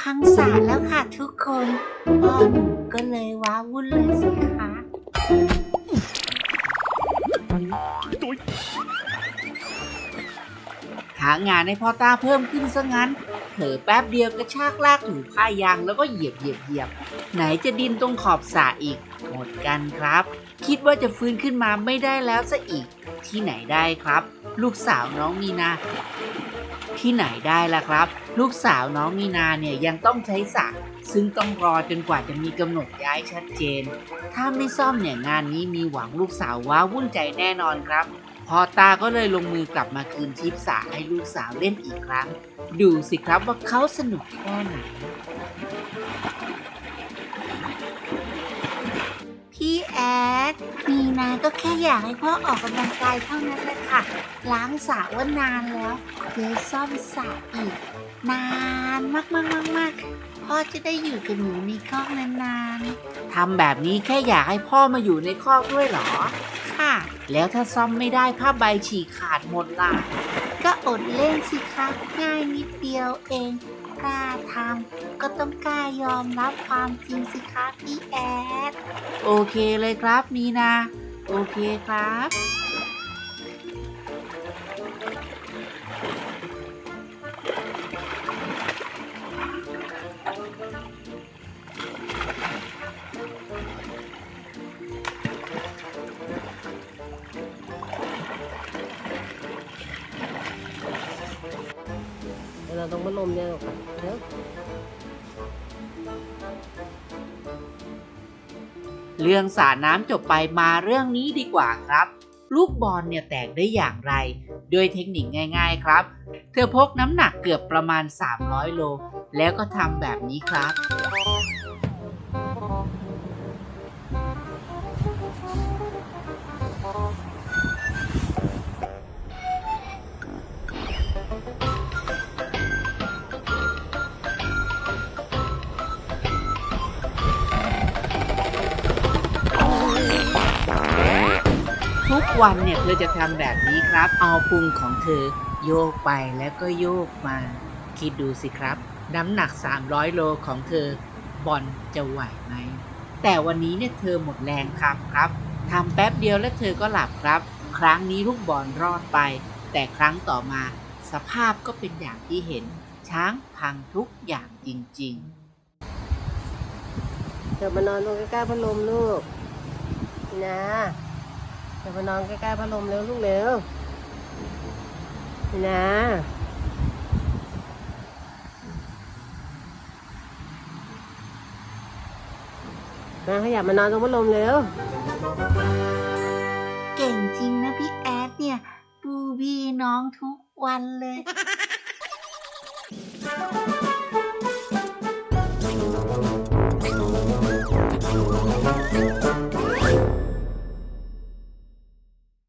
พังสาแล้วค่ะทุกคนพ่อหนูก็เลยว้าวุ่นเลยสิคะหางานให้พ่อตาเพิ่มขึ้นซะงั้น เผลอแป๊บเดียวกระชากลากถูผ้ายางแล้วก็เหยียบเหยียบเหยียบ ไหนจะดินตรงขอบสระอีก หมดกันครับ คิดว่าจะฟื้นขึ้นมาไม่ได้แล้วซะอีก ที่ไหนได้ครับ ลูกสาวน้องมีนา ที่ไหนได้ล่ะครับ ลูกสาวน้องมีนาเนี่ยยังต้องใช้สระซึ่งต้องรอจนกว่าจะมีกำหนดย้ายชัดเจน ถ้าไม่ซ่อมเนี่ยงานนี้มีหวังลูกสาวว้าวุ่นใจแน่นอนครับ พอตาก็เลยลงมือกลับมาคืนทิปสาให้ลูกสาวเล่นอีกครั้ง ดูสิครับว่าเขาสนุกแค่ไหน ดมีนาก็แค่อยากให้พ่อออกกำลังกายเท่านั้นแหละค่ะ ล้างสระว่านานแล้วเดี๋ยวซ่อมสระอีก นานมากมากมากมากๆพ่อจะได้อยู่กับหนูในคอกนานๆทำแบบนี้แค่อยากให้พ่อมาอยู่ในคอกด้วยเหรอ ค่ะ แล้วถ้าซ่อมไม่ได้ผ้าใบฉีกขาดหมดล่ะ ก็อดเล่นสิคะง่ายนิดเดียวเอง กล้าทำก็ต้องกล้ายอมรับความจริงสิคะพี่แอด โอเคเลยครับมีนา โอเคครับ เราต้องมาลมเนี่ยหรอกเด้อเรื่องสาน้ำจบไปมาเรื่องนี้ดีกว่าครับ ลูกบอลเนี่ยแตกได้อย่างไร ด้วยเทคนิคง่ายๆครับ เธอพกน้ำหนักเกือบประมาณ 300 โล แล้วก็ทำแบบนี้ครับ วันเนี่ยเธอจะทำแบบนี้ครับ เอาพุงของเธอ โยกไปแล้วก็โยกมา คิดดูสิครับ น้ำหนัก 300 โลของเธอ บอลจะไหวไหม แต่วันนี้เนี่ยเธอหมดแรงครับครับทำแป๊บเดียวแล้วเธอก็หลับครับ ครั้งนี้ลูกบอลรอดไป แต่ครั้งต่อมา สภาพก็เป็นอย่างที่เห็น ช้างพังทุกอย่างจริง ๆเดี๋ยวมานอนตรงใกล้ๆพัดลมลูก นะ เดี๋ยวมานอนใกล้ๆพัดลมเร็วลูกเร็วนะนะขยับมานอนตรงพัดลมเร็ว เก่งจริงนะพี่แอดเนี่ยปูบีน้องทุกวันเลย